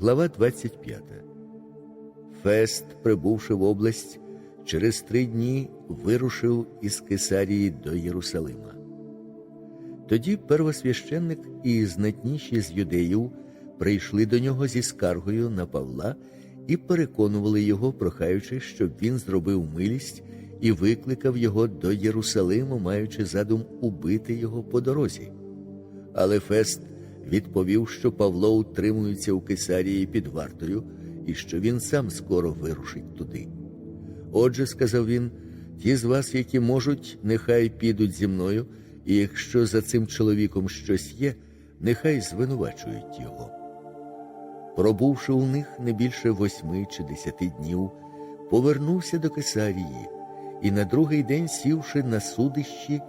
Глава 25. Фест, прибувши в область, через три дні вирушив із Кесарії до Єрусалима. Тоді первосвященник і знатніші з юдеїв прийшли до нього зі скаргою на Павла і переконували його, прохаючи, щоб він зробив милість і викликав його до Єрусалиму, маючи задум убити його по дорозі. Але Фест відповів, що Павло утримується у Кесарії під вартою і що він сам скоро вирушить туди. Отже, сказав він, ті з вас, які можуть, нехай підуть зі мною, і якщо за цим чоловіком щось є, нехай звинувачують його. Пробувши у них не більше восьми чи десяти днів, повернувся до Кесарії і на другий день, сівши на судищі,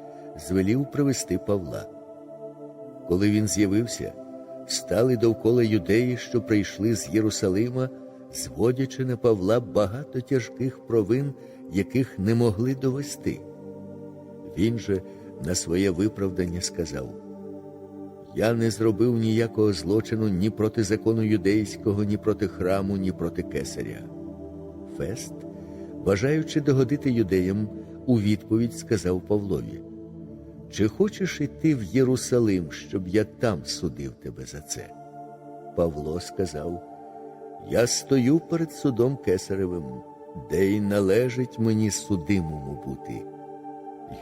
звелів привести Павла. Коли він з'явився, стали довкола юдеї, що прийшли з Єрусалима, зводячи на Павла багато тяжких провин, яких не могли довести. Він же на своє виправдання сказав: Я не зробив ніякого злочину ні проти закону юдейського, ні проти храму, ні проти кесаря. Фест, бажаючи догодити юдеям, у відповідь сказав Павлові: Чи хочеш іти в Єрусалим, щоб я там судив тебе за це? Павло сказав: Я стою перед судом кесаревим, де й належить мені судимому бути.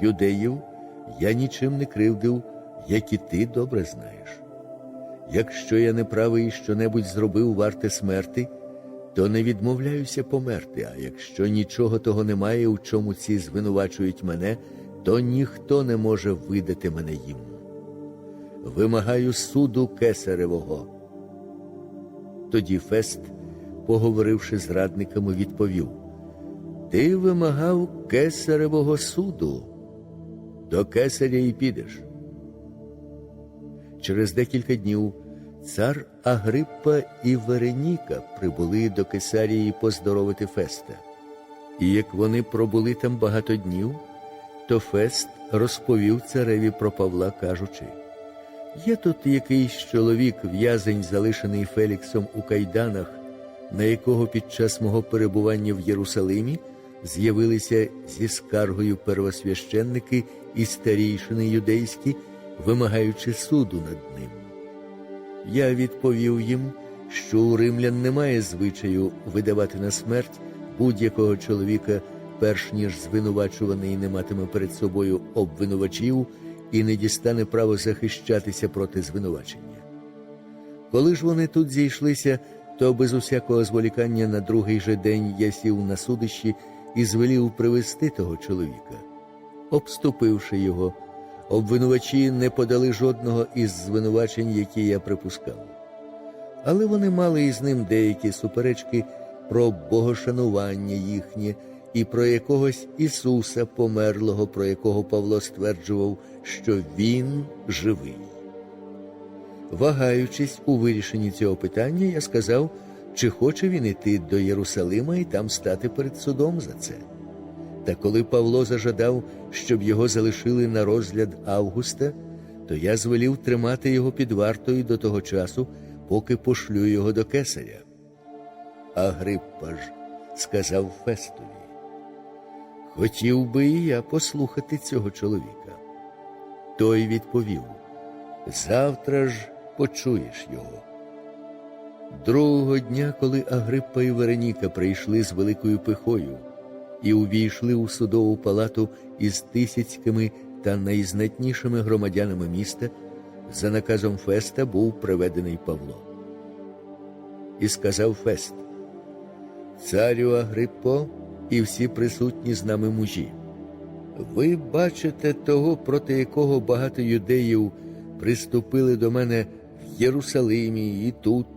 Юдеїв я нічим не кривдив, як і ти добре знаєш. Якщо я неправий і що-небудь зробив варте смерти, то не відмовляюся померти, а якщо нічого того немає, у чому ці звинувачують мене, то ніхто не може видати мене їм. Вимагаю суду кесаревого. Тоді Фест, поговоривши з радниками, відповів: Ти вимагав кесаревого суду, до кесаря і підеш. Через декілька днів цар Агриппа і Вереніка прибули до Кесарії поздоровити Феста. І як вони пробули там багато днів, то Фест розповів цареві про Павла, кажучи: Є тут якийсь чоловік, в'язень, залишений Феліксом у кайданах, на якого під час мого перебування в Єрусалимі з'явилися зі скаргою первосвященники і старійшини юдейські, вимагаючи суду над ним. Я відповів їм, що у римлян немає звичаю видавати на смерть будь-якого чоловіка, перш ніж звинувачуваний не матиме перед собою обвинувачів і не дістане право захищатися проти звинувачення. Коли ж вони тут зійшлися, то без усякого зволікання на другий же день я сів на судищі і звелів привести того чоловіка. Обступивши його, обвинувачі не подали жодного із звинувачень, які я припускав. Але вони мали із ним деякі суперечки про богошанування їхнє і про якогось Ісуса померлого, про якого Павло стверджував, що Він живий. Вагаючись у вирішенні цього питання, я сказав, чи хоче він іти до Єрусалима і там стати перед судом за це. Та коли Павло зажадав, щоб його залишили на розгляд Августа, то я звелів тримати його під вартою до того часу, поки пошлю його до кесаря. Агриппа ж сказав Фестові, хотів би і я послухати цього чоловіка. Той відповів: Завтра ж почуєш його. Другого дня, коли Агриппа і Вероніка прийшли з великою пихою і увійшли у судову палату із тисяцькими та найзнатнішими громадянами міста, за наказом Феста був приведений Павло. І сказав Фест, Царю Агриппо і всі присутні з нами мужі. Ви бачите того, проти якого багато юдеїв приступили до мене в Єрусалимі і тут,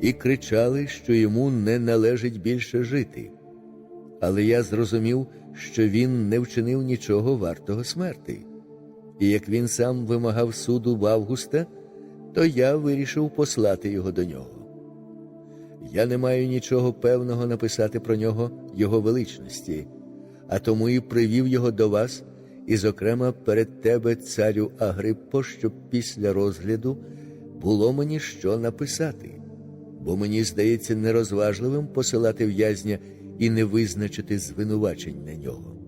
і кричали, що йому не належить більше жити. Але я зрозумів, що він не вчинив нічого вартого смерти. І як він сам вимагав суду в Августа, то я вирішив послати його до нього. Я не маю нічого певного написати про нього Його величності, а тому і привів його до вас, і, зокрема, перед тебе, царю Агриппо, щоб після розгляду було мені що написати. бо мені здається нерозважливим посилати в'язня і не визначити звинувачень на нього.